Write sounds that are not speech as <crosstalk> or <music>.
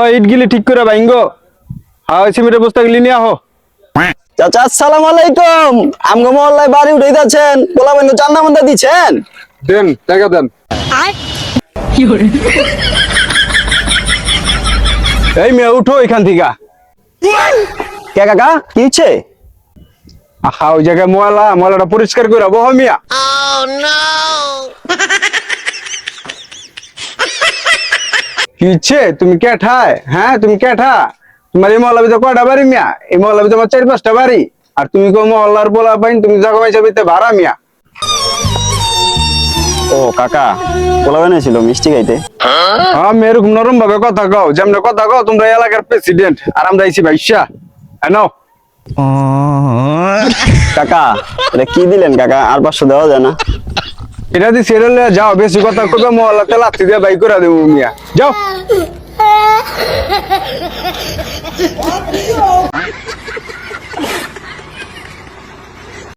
ও ইট গিলি ঠিক করে বাইঙ্গো। হ্যাঁ সিমেন্টের বস্তা গিলি নিয়ে আহো। চাচা আসসালামু আলাইকুম। আমগো মহল্লায় বাড়ি উঠে যাচ্ছেন বলা বন্ধু চান্দা মান্দা দিচ্ছেন? দেন টাকা দেন। এই মেয়ে উঠো এখান থেকে। কে কাকা? কি হচ্ছে? আহা ওই জায়গায় ময়লা ময়লাটা পরিষ্কার করে বহ মিয়া। কি ইচ্ছে? তুমি কেঠায় হ্যাঁ তুমি কেঠা তোমার এই মহল্লা ভিতরে কয়টা বাড়ি মিয়া? এই মহল্লা ভিতরে আমার চার পাঁচটা বাড়ি। আর তুমি কো মহল্লার বলা পাইন তুমি জাগো পয়সা ভিতরে ভাড়া মিয়া। ও কাকা বলা ছিল মিষ্টি খাইতে? হ্যাঁ আমি এরকম নরম ভাবে কথা কও যেমন কথা কও তোমরা এলাকার প্রেসিডেন্ট আর আমরা আইছি ভাইসা নাও। কাকা এটা কি দিলেন কাকা? আর পাঁচশো দেওয়া যায় না। এটা দি সেরেলে যাও, বেশি কথা কবে মহলাতে লাত্তি দিয়ে বাই করে দেবো মিয়া। যাও। <laughs>